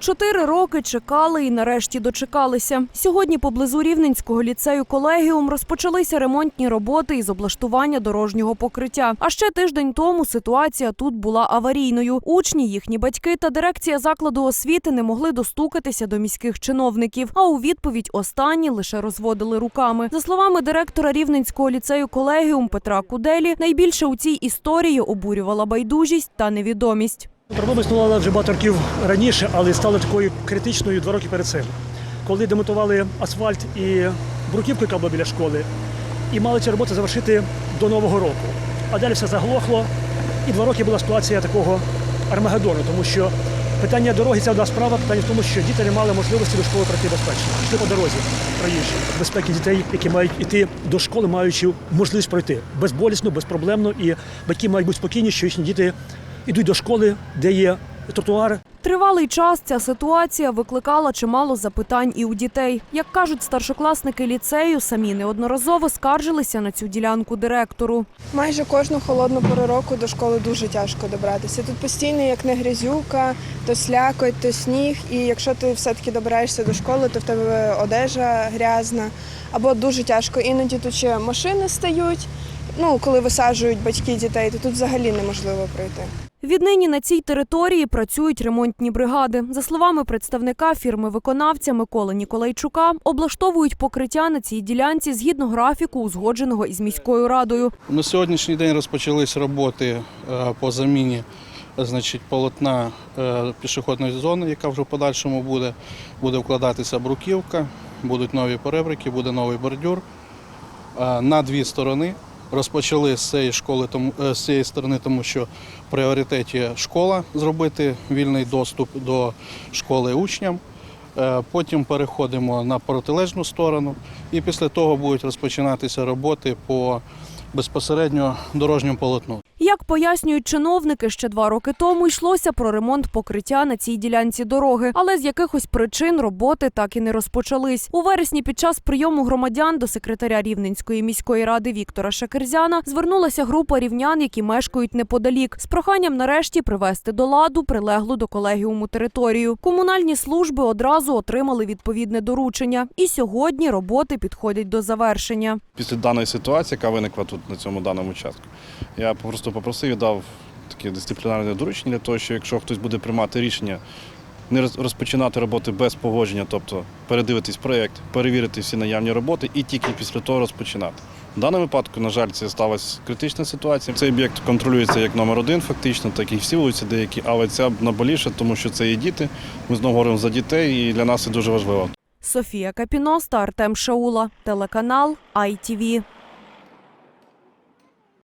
Чотири роки чекали і нарешті дочекалися. Сьогодні поблизу Рівненського ліцею колегіум розпочалися ремонтні роботи із облаштування дорожнього покриття. А ще тиждень тому ситуація тут була аварійною. Учні, їхні батьки та дирекція закладу освіти не могли достукатися до міських чиновників. А у відповідь останні лише розводили руками. За словами директора Рівненського ліцею колегіум Петра Куделі, найбільше у цій історії обурювала байдужість та невідомість. Проблема існувала вже багато років раніше, але стала такою критичною два роки перед цим. Коли демонтували асфальт і бруківку, яка була біля школи, і мали ці роботи завершити до Нового року. А далі все заглохло, і два роки була ситуація такого армагеддону, тому що питання дороги це одна справа, питання в тому, що діти не мали можливості до школи пройти безпечно. Йшли по дорозі проїжджі. Безпеки дітей, які мають іти до школи, маючи можливість пройти безболісно, безпроблемно, і батьки мають бути спокійні, що їхні діти йдуть до школи, де є тротуари, Тривалий час ця ситуація викликала чимало запитань і у дітей. Як кажуть старшокласники ліцею, самі неодноразово скаржилися на цю ділянку директору. Майже кожну холодну пору року до школи дуже тяжко добратися. Тут постійно як не грязюка, то слякоть, то сніг. І якщо ти все-таки добираєшся до школи, то в тебе одежа грязна або дуже тяжко. Іноді тут ще машини стають. Ну, коли висаджують батьки дітей, то тут взагалі неможливо пройти. Віднині на цій території працюють ремонтні бригади. За словами представника фірми-виконавця Миколи Ніколайчука, облаштовують покриття на цій ділянці згідно графіку, узгодженого із міською радою. На сьогоднішній день розпочались роботи е, по заміні значить, полотна е, пішохідної зони, яка вже в подальшому буде. Буде вкладатися бруківка, будуть нові перебрики, буде новий бордюр Е, на дві сторони. Розпочали з цієї школи, е, з цієї сторони, тому що в пріоритеті школа зробити вільний доступ до школи учням. Е, Потім переходимо на протилежну сторону, і після того будуть розпочинатися роботи по безпосередньо дорожньому полотну. Як пояснюють чиновники, ще два роки тому йшлося про ремонт покриття на цій ділянці дороги, але з якихось причин роботи так і не розпочались. У вересні під час прийому громадян до секретаря Рівненської міської ради Віктора Шакерзяна звернулася група рівнян, які мешкають неподалік, з проханням нарешті привести до ладу прилеглу до колегіуму територію. Комунальні служби одразу отримали відповідне доручення, і сьогодні роботи підходять до завершення. після даної ситуації, яка виникла тут на цьому даному участку, я просто попросив і дав таке дисциплінарне доручення для того, що якщо хтось буде приймати рішення не розпочинати роботи без погодження, тобто передивитись проєкт, перевірити всі наявні роботи і тільки після того розпочинати. В даному випадку, на жаль, це сталася критична ситуація. Цей об'єкт контролюється як номер один, фактично, так і всі вулиці деякі, але ця наболіше, тому що це є діти. Ми знову говоримо за дітей, і для нас це дуже важливо. Софія Капіноста, Артем Шаула, телеканал ITV.